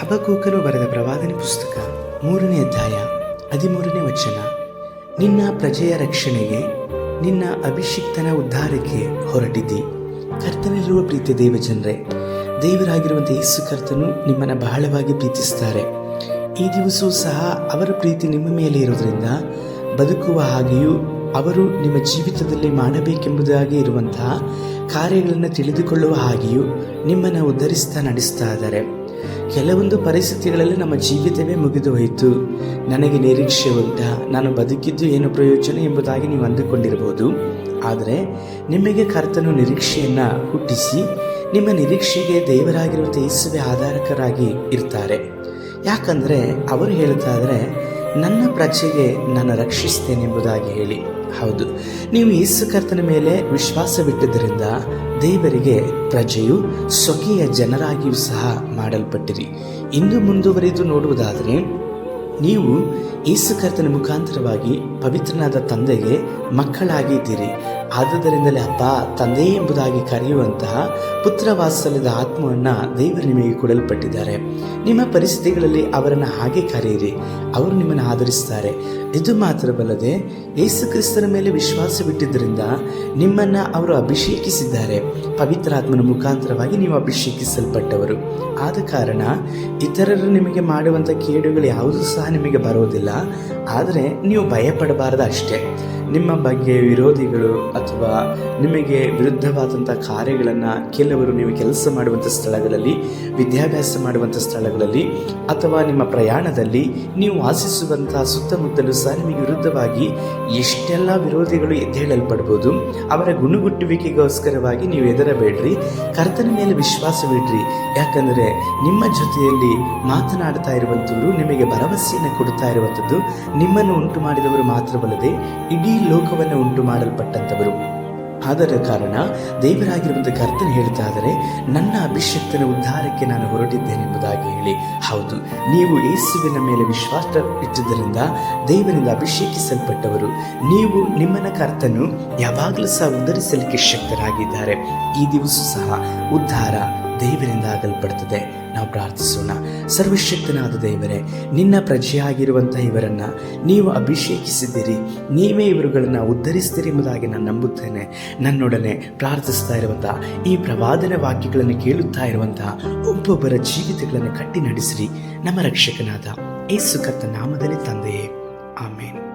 ಹಬಕೂಕನು ಬರೆದ ಪ್ರವಾದನ ಪುಸ್ತಕ, ಮೂರನೇ ಅಧ್ಯಾಯ, ಹದಿಮೂರನೇ ವಚನ. ನಿನ್ನ ಪ್ರಜೆಯ ರಕ್ಷಣೆಗೆ, ನಿನ್ನ ಅಭಿಷಿಕ್ತನ ಉದ್ಧಾರಕ್ಕೆ ಹೊರಟಿದ್ದಿ. ಕರ್ತನಲ್ಲಿರುವ ಪ್ರೀತಿಯ ದೇವಜನರೇ ದೇವರಾಗಿರುವಂಥ ಯೇಸು ಕರ್ತನು ನಿಮ್ಮನ್ನು ಬಹಳವಾಗಿ ಪ್ರೀತಿಸ್ತಾರೆ ಈ ದಿವಸವೂ ಸಹ ಅವರ ಪ್ರೀತಿ ನಿಮ್ಮ ಮೇಲೆ ಇರೋದರಿಂದ ಬದುಕುವ ಹಾಗೆಯೂ ಅವರು ನಿಮ್ಮ ಜೀವಿತದಲ್ಲಿ ಮಾಡಬೇಕೆಂಬುದಾಗಿ ಇರುವಂತಹ ಕಾರ್ಯಗಳನ್ನು ತಿಳಿದುಕೊಳ್ಳುವ ಹಾಗೆಯೂ ನಿಮ್ಮನ್ನು ಉದ್ಧರಿಸ್ತಾ ನಡೆಸ್ತಾ ಇದ್ದಾರೆ. ಕೆಲವೊಂದು ಪರಿಸ್ಥಿತಿಗಳಲ್ಲಿ ನಮ್ಮ ಜೀವಿತವೇ ಮುಗಿದು ಹೋಯಿತು. ನನಗೆ ನಿರೀಕ್ಷೆ ಉಂಟ. ನಾನು ಬದುಕಿದ್ದು ಏನು ಪ್ರಯೋಜನ ಎಂಬುದಾಗಿ ನೀವು ಅಂದುಕೊಂಡಿರಬಹುದು. ಆದರೆ ನಿಮಗೆ ಕರ್ತನು ನಿರೀಕ್ಷೆಯನ್ನು ಹುಟ್ಟಿಸಿ, ನಿಮ್ಮ ನಿರೀಕ್ಷೆಗೆ ದೇವರಾಗಿರುವಂಥ ಯೇಸುವೆ ಆಧಾರಕರಾಗಿ ಇರ್ತಾರೆ. ಯಾಕಂದರೆ ಅವರು ಹೇಳ್ತಾ ನನ್ನ ಪ್ರಜೆಗೆ ನಾನು ರಕ್ಷಿಸ್ತೇನೆ ಎಂಬುದಾಗಿ ಹೇಳಿ. ಹೌದು. ನೀವು ಯೇಸು ಕರ್ತನ ಮೇಲೆ ವಿಶ್ವಾಸವಿಟ್ಟಿದ್ದರಿಂದ ದೇವರಿಗೆ ಪ್ರಜೆಯು ಸ್ವಕೀಯ ಜನರಾಗಿಯೂ ಸಹ ಮಾಡಲ್ಪಟ್ಟಿರಿ. ಇಂದು ಮುಂದುವರಿದು ನೋಡುವುದಾದರೆ ನೀವು ಯೇಸು ಕರ್ತನ ಮುಖಾಂತರವಾಗಿ ಪವಿತ್ರನಾದ ತಂದೆಗೆ ಮಕ್ಕಳಾಗಿದ್ದೀರಿ. ಆದುದರಿಂದಲೇ ಅಪ್ಪ ತಂದೆ ಎಂಬುದಾಗಿ ಕರೆಯುವಂತಹ ಪುತ್ರ ವಾತ್ಸಲ್ಯದ ಆತ್ಮವನ್ನು ದೇವರು ನಿಮಗೆ ಕೊಡಲ್ಪಟ್ಟಿದ್ದಾರೆ. ನಿಮ್ಮ ಪರಿಸ್ಥಿತಿಗಳಲ್ಲಿ ಅವರನ್ನು ಹಾಗೆ ಕರೆಯಿರಿ. ಅವರು ನಿಮ್ಮನ್ನು ಆಧರಿಸ್ತಾರೆ ಇದು ಮಾತ್ರವಲ್ಲದೆ, ಯೇಸು ಕ್ರಿಸ್ತನ ಮೇಲೆ ವಿಶ್ವಾಸ ಬಿಟ್ಟಿದ್ದರಿಂದ ನಿಮ್ಮನ್ನು ಅವರು ಅಭಿಷೇಕಿಸಿದ್ದಾರೆ. ಪವಿತ್ರಾತ್ಮನ ಮುಖಾಂತರವಾಗಿ ನೀವು ಅಭಿಷೇಕಿಸಲ್ಪಟ್ಟವರು. ಆದ ಕಾರಣ ಇತರರು ನಿಮಗೆ ಮಾಡುವಂಥ ಕೇಡುಗಳು ಯಾವುದೂ ಸಹ ನಿಮಗೆ ಬರೋದಿಲ್ಲ ಆದರೆ ನೀವು ಭಯಪಡಬಾರದು ಅಷ್ಟೇ. ನಿಮ್ಮ ಬಗ್ಗೆ ವಿರೋಧಿಗಳು ಅಥವಾ ನಿಮಗೆ ವಿರುದ್ಧವಾದಂಥ ಕಾರ್ಯಗಳನ್ನು ಕೆಲವರು ನೀವು ಕೆಲಸ ಮಾಡುವಂಥ ಸ್ಥಳಗಳಲ್ಲಿ, ವಿದ್ಯಾಭ್ಯಾಸ ಮಾಡುವಂಥ ಸ್ಥಳಗಳಲ್ಲಿ ಅಥವಾ ನಿಮ್ಮ ಪ್ರಯಾಣದಲ್ಲಿ ನೀವು ವಾಸಿಸುವಂಥ ಸುತ್ತಮುತ್ತಲೂ ಸಹ ನಿಮಗೆ ವಿರುದ್ಧವಾಗಿ ಎಷ್ಟೆಲ್ಲ ವಿರೋಧಿಗಳು ಎದ್ದೇಳಲ್ಪಡ್ಬೋದು, ಅವರ ಗುಣಗುಟ್ಟುವಿಕೆಗೋಸ್ಕರವಾಗಿ ನೀವು ಎದುರಬೇಡ್ರಿ ಕರ್ತನ ಮೇಲೆ ವಿಶ್ವಾಸವಿಡ್ರಿ. ಯಾಕಂದರೆ ನಿಮ್ಮ ಜೊತೆಯಲ್ಲಿ ಮಾತನಾಡ್ತಾ ಇರುವಂಥವರು ನಿಮಗೆ ಭರವಸೆಯನ್ನು ಕೊಡ್ತಾ ಇರುವಂಥದ್ದು ನಿಮ್ಮನ್ನು ಉಂಟು ಮಾಡಿದವರು ಮಾತ್ರವಲ್ಲದೆ ಇಡೀ ಲೋಕವನ್ನು ಉಂಟು ಮಾಡಲ್ಪಟ್ಟಂಥವರು. ಅದರ ಕಾರಣ ದೇವರಾಗಿರುವಂಥ ಕರ್ತನ ಹೇಳ್ತಾ ಇದ್ದಾರೆ ನನ್ನ ಅಭಿಷಕ್ತನ ಉದ್ಧಾರಕ್ಕೆ ನಾನು ಹೊರಟಿದ್ದೇನೆಂಬುದಾಗಿ ಹೇಳಿ. ಹೌದು, ನೀವು ಯೇಸುವಿನ ಮೇಲೆ ವಿಶ್ವಾಸ ಇಟ್ಟಿದ್ದರಿಂದ ದೇವರಿಂದ ಅಭಿಷೇಕಿಸಲ್ಪಟ್ಟವರು. ನೀವು ನಿಮ್ಮನ ಕರ್ತನು ಯಾವಾಗಲೂ ಸಹ ಉದ್ಧರಿಸಲಿಕ್ಕೆ ಶಕ್ತರಾಗಿದ್ದಾರೆ. ಈ ದಿವಸ ಸಹ ಉದ್ಧಾರ. ದೇವರಿಂದ ಆಗಲ್ಪಡ್ತದೆ. ನಾವು ಪ್ರಾರ್ಥಿಸೋಣ. ಸರ್ವಶಕ್ತನಾದ ದೇವರೇ, ನಿನ್ನ ಪ್ರಜೆಯಾಗಿರುವಂಥ ಇವರನ್ನು ನೀವು ಅಭಿಷೇಕಿಸಿದ್ದೀರಿ. ನೀವೇ ಇವರುಗಳನ್ನು ಉದ್ಧರಿಸ್ತೀರಿ ಎಂಬುದಾಗಿ ನಾನು ನಂಬುತ್ತೇನೆ. ನನ್ನೊಡನೆ ಪ್ರಾರ್ಥಿಸ್ತಾ ಇರುವಂಥ ಈ ಪ್ರವಾದನ ವಾಕ್ಯಗಳನ್ನು ಕೇಳುತ್ತಾ ಇರುವಂತಹ ಒಬ್ಬೊಬ್ಬರ ಜೀವಿತಗಳನ್ನು ಕಟ್ಟಿ ನಡೆಸಿರಿ ನಮ್ಮ ರಕ್ಷಕನಾದ ಏಸು ನಾಮದಲ್ಲಿ ತಂದೆಯೇ. ಆಮೇನ್.